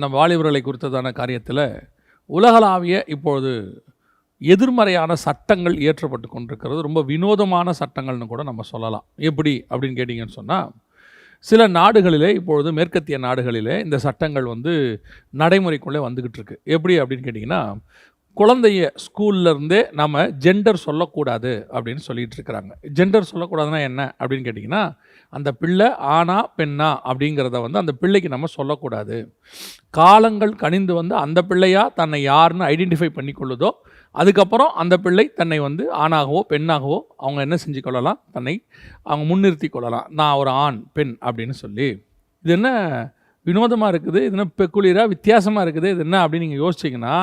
நம் வாலிபர்களை குறித்ததான காரியத்தில் உலகளாவிய இப்பொழுது எதிர்மறையான சட்டங்கள் இயற்றப்பட்டு கொண்டிருக்கிறது. ரொம்ப வினோதமான சட்டங்கள்னு கூட நம்ம சொல்லலாம். எப்படி அப்படின்னு கேட்டிங்கன்னு சொன்னால் சில நாடுகளிலே இப்பொழுது மேற்கத்திய நாடுகளிலே இந்த சட்டங்கள் வந்து நடைமுறைக்குள்ளே வந்துக்கிட்டு இருக்கு. எப்படி அப்படின்னு கேட்டிங்கன்னா குழந்தைய ஸ்கூல்லேருந்தே நம்ம ஜெண்டர் சொல்லக்கூடாது அப்படின்னு சொல்லிகிட்டு இருக்கிறாங்க. ஜெண்டர் சொல்லக்கூடாதுன்னா என்ன அப்படின்னு கேட்டிங்கன்னா அந்த பிள்ளை ஆனா பெண்ணா அப்படிங்கிறத வந்து அந்த பிள்ளைக்கு நம்ம சொல்லக்கூடாது. காலங்கள் கனிந்து வந்து அந்த பிள்ளையா தன்னை யாருன்னு ஐடென்டிஃபை பண்ணிக்கொள்ளுதோ அதுக்கப்புறம் அந்த பிள்ளை தன்னை வந்து ஆணாகவோ பெண்ணாகவோ அவங்க என்ன செஞ்சு கொள்ளலாம் தன்னை அவங்க முன்னிறுத்தி கொள்ளலாம். நான் ஒரு ஆண் பெண் அப்படின்னு சொல்லி. இது என்ன வினோதமாக இருக்குது? இது என்ன பெக்குலியராக வித்தியாசமாக இருக்குது? இது என்ன அப்படின்னு நீங்கள் யோசிச்சிங்கன்னா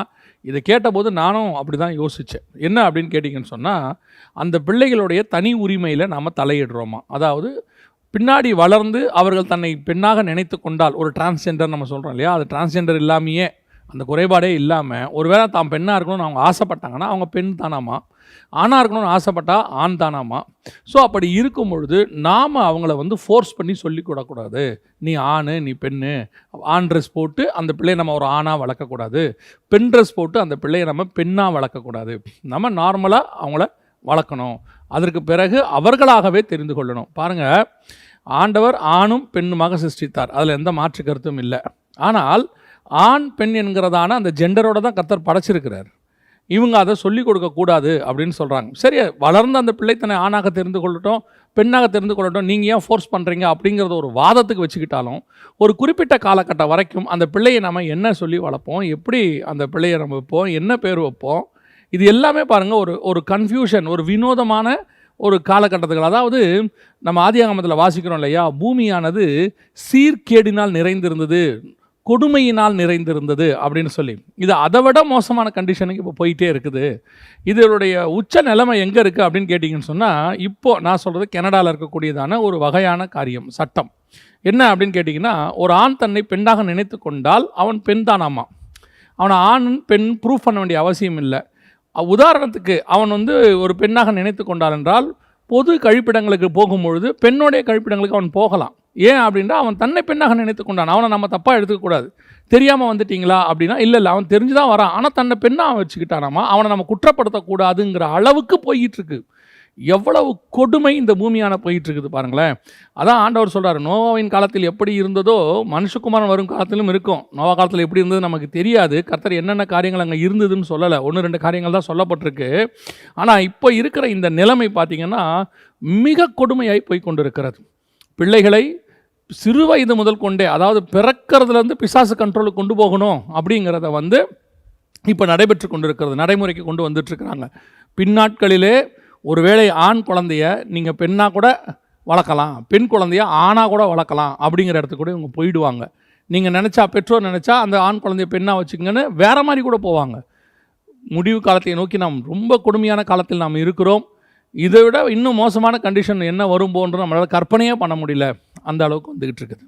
இதை கேட்டபோது நானும் அப்படி தான் யோசித்தேன் என்ன அப்படின்னு கேட்டிங்கன்னு சொன்னால் அந்த பிள்ளைகளுடைய தனி உரிமையில் நாம் தலையிடுறோமா? அதாவது பின்னாடி வளர்ந்து அவர்கள் தன்னை பெண்ணாக நினைத்து கொண்டால் ஒரு டிரான்ஸ்ஜெண்டர் நம்ம சொல்கிறோம் இல்லையா? அது டிரான்ஸ்ஜெண்டர் இல்லாமையே அந்த குறைபாடே இல்லாமல் ஒருவேளை தான் பெண்ணாக இருக்கணும்னு அவங்க ஆசைப்பட்டாங்கன்னா அவங்க பெண் தானாமா? ஆணாக இருக்கணும்னு ஆசைப்பட்டா ஆண் தானாமா? ஸோ அப்படி இருக்கும் பொழுது நாம் அவங்கள வந்து ஃபோர்ஸ் பண்ணி சொல்லிக் கூடக்கூடாது. நீ ஆண் நீ பெண்ணு ஆண் ட்ரெஸ் போட்டு அந்த பிள்ளையை நம்ம ஒரு ஆணாக வளர்க்கக்கூடாது. பெண் ட்ரெஸ் போட்டு அந்த பிள்ளையை நம்ம பெண்ணாக வளர்க்கக்கூடாது. நம்ம நார்மலாக அவங்கள வளர்க்கணும். அதற்கு பிறகு அவர்களாகவே தெரிந்து கொள்ளணும். பாருங்கள் ஆண்டவர் ஆணும் பெண்ணுமாக சிருஷ்டித்தார். அதில் எந்த மாற்று கருத்தும் இல்லை. ஆனால் ஆண் பெண் என்கிறதான அந்த ஜெண்டரோட தான் கத்தர் படைச்சிருக்கிறார். இவங்க அதை சொல்லிக் கொடுக்கக்கூடாது அப்படின்னு சொல்கிறாங்க சரி வளர்ந்த அந்த பிள்ளை தன்னை ஆணாக தெரிந்து கொள்ளட்டும் பெண்ணாக தெரிந்து கொள்ளட்டும் நீங்கள் ஏன் ஃபோர்ஸ் பண்ணுறீங்க அப்படிங்கிறத ஒரு வாதத்துக்கு வச்சுக்கிட்டாலும் ஒரு குறிப்பிட்ட காலகட்டம் வரைக்கும் அந்த பிள்ளையை நம்ம என்ன சொல்லி வளர்ப்போம்? எப்படி அந்த பிள்ளையை நம்ம வைப்போம்? என்ன பேர் வைப்போம்? இது எல்லாமே பாருங்கள் ஒரு ஒரு கன்ஃபியூஷன் ஒரு வினோதமான ஒரு காலகட்டத்துக்கு அதாவது நம்ம ஆதியாகமத்தில் வாசிக்கிறோம் இல்லையா பூமியானது சீர்கேடினால் நிறைந்திருந்தது கொடுமையினால் நிறைந்திருந்தது அப்படின்னு சொல்லி. இது அதை விட மோசமான கண்டிஷனுக்கு இப்போ போயிட்டே இருக்குது. இதனுடைய உச்ச நிலைமை எங்கே இருக்குது அப்படின்னு கேட்டிங்கன்னு சொன்னால் இப்போது நான் சொல்கிறது கனடாவில் இருக்கக்கூடியதான ஒரு வகையான காரியம் சட்டம். என்ன அப்படின்னு கேட்டிங்கன்னா ஒரு ஆண் தன்னை பெண்ணாக நினைத்து கொண்டால் அவன் பெண் தானாமா? அவனை ஆண் பெண் ப்ரூஃப் பண்ண வேண்டிய அவசியம் இல்லை. உதாரணத்துக்கு அவன் வந்து ஒரு பெண்ணாக நினைத்து கொண்டான் என்றால் பொது கழிப்பிடங்களுக்கு போகும்பொழுது பெண்ணுடைய கழிப்பிடங்களுக்கு அவன் போகலாம். ஏன் அப்படின்னா அவன் தன்னை பெண்ணாக நினைத்து கொண்டான். அவனை நம்ம தப்பாக எடுத்துக்கக்கூடாது தெரியாமல் வந்துட்டீங்களா அப்படின்னா இல்லை இல்லை அவன் தெரிஞ்சு தான் வரான். ஆனால் தன்னை பெண்ணாக வச்சுக்கிட்டானாமா அவனை நம்ம குற்றப்படுத்தக்கூடாதுங்கிற அளவுக்கு போயிட்டு இருக்கு. எவ்வளவு கொடுமை இந்த பூமியான போயிட்டு இருக்குது பாருங்களேன். அதான் ஆண்டவர் சொல்கிறார் நோவாவின் காலத்தில் எப்படி இருந்ததோ மனுஷகுமாரன் வரும் காலத்திலும் இருக்கும். நோவா காலத்தில் எப்படி இருந்தது நமக்கு தெரியாது. கர்த்தர் என்னென்ன காரியங்கள் அங்கே இருந்ததுன்னு சொல்லலை. ஒன்று ரெண்டு காரியங்கள் தான் சொல்லப்பட்டிருக்கு. ஆனால் இப்போ இருக்கிற இந்த நிலைமை பார்த்திங்கன்னா மிக கொடுமையாய் போய் கொண்டிருக்கிறது. பிள்ளைகளை சிறு வயது முதல் கொண்டே அதாவது பிறக்கிறதுலேருந்து பிசாசு கண்ட்ரோலுக்கு கொண்டு போகணும் அப்படிங்கிறத வந்து இப்போ நடைபெற்று கொண்டிருக்கிறது நடைமுறைக்கு கொண்டு வந்துட்டுருக்குறாங்க பின்னாட்களிலே ஒருவேளை ஆண் குழந்தைய நீங்கள் பெண்ணாக கூட வளர்க்கலாம் பெண் குழந்தைய ஆணாக கூட வளர்க்கலாம் அப்படிங்கிற இடத்துக்கு கூட இவங்க போயிடுவாங்க. நீங்கள் நினச்சா பெற்றோர் நினச்சா அந்த ஆண் குழந்தைய பெண்ணாக வச்சுக்கங்கன்னு வேற மாதிரி கூட போவாங்க. முடிவு காலத்தை நோக்கி நாம் ரொம்ப கொடுமையான காலத்தில் நாம் இருக்கிறோம். இதை விட இன்னும் மோசமான கண்டிஷன் என்ன வரும் போன்று நம்மளால் கற்பனையே பண்ண முடியல. அந்த அளவுக்கு வந்துக்கிட்டு இருக்குது.